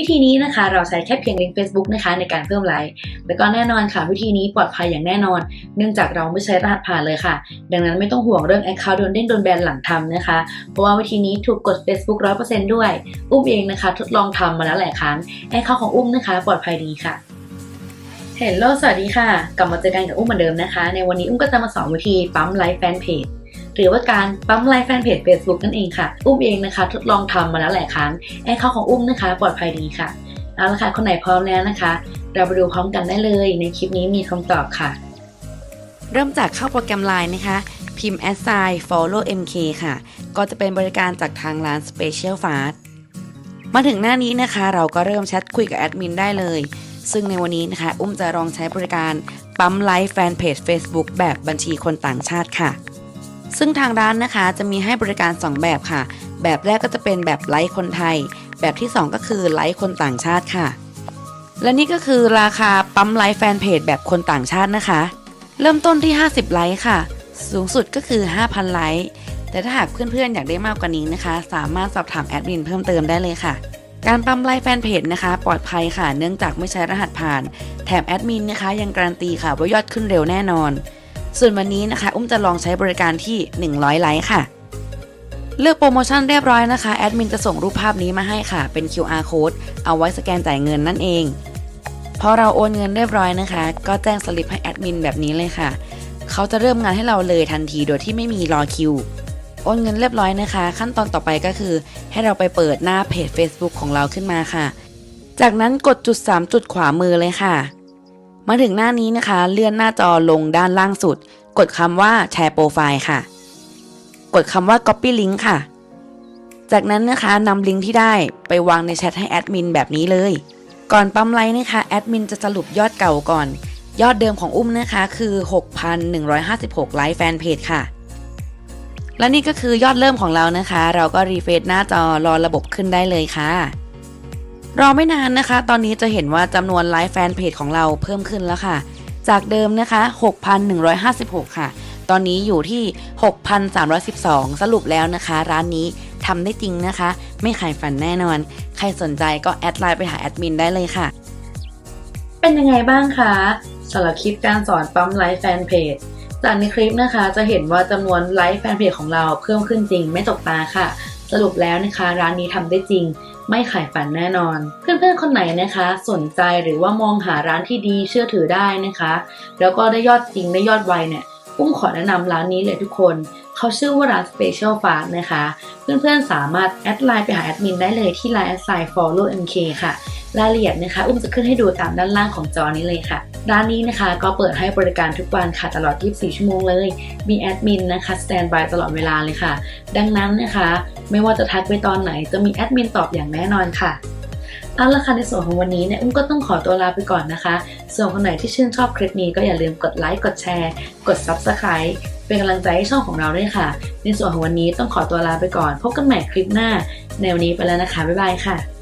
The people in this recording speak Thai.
วิธีนี้นะคะ เราใช้แค่เพียงลิงก์ Facebook นะคะในการเพิ่มไลค์แล้วก็แน่นอนค่ะ วิธีนี้ปลอดภัยอย่างแน่นอน เนื่องจากเราไม่ใช้รหัสผ่านเลยค่ะ ดังนั้นไม่ต้องห่วงเรื่อง Account โดนเด้งโดนแบนหลังทำนะคะ เพราะว่าวิธีนี้ถูกกด Facebook 100%ด้วย อุ้มเองนะคะ ทดลองทำมาแล้วหลายครั้ง Account ของอุ้มนะคะ ปลอดภัยดีค่ะเฮลโลสวัสดีค่ะ กลับมาเจอกันกับอุ้มเหมือนเดิมนะคะ ในวันนี้อุ้มก็จะมาสอนวิธีปั๊มไลค์แฟนเพจ หรือว่าการปั๊มไลค์แฟนเพจ Facebook นั่นเองค่ะ อุ้มเองนะคะ ทดลองทำมาแล้วหลายครั้งแอคเคาท์ของอุ้มนะคะ ปลอดภัยดีค่ะเอาละค่ะคนไหนพร้อมแล้วนะคะ เราไปดูพร้อมกันได้เลย ในคลิปนี้มีคำตอบค่ะ เริ่มจากเข้าโปรแกรม Line นะคะพิมพ์ assign follow mk ค่ะ ก็จะเป็นบริการจากทางร้าน Special Fast มาถึงหน้านี้นะคะ เราก็เริ่มแชทคุยกับแอดมินได้เลย ซึ่งในวันนี้นะคะ อุ้มจะลองใช้บริการปั๊มไลฟ์แฟนเพจ Facebook แบบบัญชีคนต่างชาติค่ะ ซึ่งทางร้านนะคะจะมีให้บริการ 2 แบบค่ะ แบบแรกก็จะเป็นแบบไลฟ์คนไทย แบบที่ 2 ก็คือไลฟ์คนต่างชาติค่ะ และนี่ก็คือราคาปั๊มไลฟ์แฟนเพจแบบคนต่างชาตินะคะ เริ่มต้นที่ 50 ไลค์ค่ะ สูงสุดก็คือ 5,000 ไลค์แต่ถ้าหากเพื่อนๆ อยากได้มากกว่านี้นะคะ สามารถสอบถามแอดมินเพิ่มเติมได้เลยค่ะ การปั๊มไลค์แฟนเพจนะคะ ปลอดภัยค่ะ เนื่องจากไม่ใช้รหัสผ่าน แถมแอดมินนะคะ ยังการันตีค่ะว่ายอดขึ้นเร็วแน่นอน ส่วนวันนี้นะคะอุ้มจะลองใช้บริการที่ 100 ไลค์ค่ะ เลือกโปรโมชั่นเรียบร้อยนะคะแอดมินจะส่งรูปภาพนี้มาให้ค่ะ เป็น QR code เอาไว้สแกนจ่ายเงินนั่นเองพอเราโอนเงินเรียบร้อยนะคะ ก็แจ้งสลิปให้แอดมินแบบนี้เลยค่ะ เขาจะเริ่มงานให้เราเลยทันทีโดยที่ไม่มีรอคิว โอนเงินเรียบร้อยนะคะ ขั้นตอนต่อไปก็คือ ให้เราไปเปิดหน้าเพจ Facebook ของเราขึ้นมาค่ะ จากนั้นกดจุด 3 จุดขวามือเลยค่ะ มาถึงหน้านี้นะคะ เลื่อนหน้าจอลงด้านล่างสุด กดคำว่าแชร์โปรไฟล์ค่ะ กดคำว่า copy link ค่ะ จากนั้นนะคะนำลิงก์ที่ได้ไปวางในแชทให้แอดมินแบบนี้เลย ก่อนปั๊มไลน์นะคะแอดมินจะสรุปยอดเก่าก่อน ยอดเดิมของอุ้มนะคะคือ 6,156 ไลค์แฟนเพจค่ะ และนี่ก็คือยอดเริ่มของเรานะคะ เราก็รีเฟรชหน้าจอรอระบบขึ้นได้เลยค่ะ รอไม่นานนะคะ ตอนนี้จะเห็นว่าจำนวนไลฟ์แฟนเพจของเราเพิ่มขึ้นแล้วค่ะ จากเดิมนะคะ 6,156 ค่ะ ตอนนี้อยู่ที่ 6,312 สรุปแล้วนะคะ ร้านนี้ทำได้จริงนะคะ ไม่ขายฝันแน่นอน ใครสนใจก็แอดไลน์ไปหาแอดมินได้เลยค่ะ เป็นยังไงบ้างคะสำหรับคลิปการสอนปั๊มไลค์แฟนเพจจากในคลิปนะคะจะเห็นว่าจำนวนไลค์แฟนเพจของเราเพิ่มขึ้นจริงไม่ตกตาค่ะ สรุปแล้วนะคะ ร้านนี้ทำได้จริง ไม่ขายฝันแน่นอน เพื่อนๆคนไหนนะคะ สนใจหรือว่ามองหาร้านที่ดีเชื่อถือได้นะคะ แล้วก็ได้ยอดจริงได้ยอดไวเนี่ยอุ้มขอแนะนำร้านนี้เลยทุกคน เขาชื่อว่าร้าน Special Fast นะคะ เพื่อนๆสามารถแอดไลน์ไปหาแอดมินได้เลยที่ Line แอดไซน์ follow mk ค่ะ รายละเอียดนะคะ อุ้มจะขึ้นให้ดูตามด้านล่างของจอนี้เลยค่ะ ร้านนี้นะคะก็เปิดให้บริการทุกวันค่ะตลอด 24 ชั่วโมงเลย มีแอดมินนะคะสแตนบายตลอดเวลาเลยค่ะ ดังนั้นนะคะ ไม่ว่าจะทักไปตอนไหนจะมีแอดมินตอบอย่างแน่นอนค่ะ เอาละค่ะในส่วนของวันนี้เนี่ยอุ้มก็ต้องขอตัวลาไปก่อนนะคะ ส่วนคนไหนที่ชื่นชอบคลิปนี้ก็อย่าลืมกดไลค์กดแชร์ กด Subscribe เป็นกำลังใจให้ช่องของเราด้วยค่ะ ในส่วนของวันนี้ต้องขอตัวลาไปก่อน พบกันใหม่คลิปหน้า ในวันนี้ไปแล้วนะคะบ๊ายบายค่ะ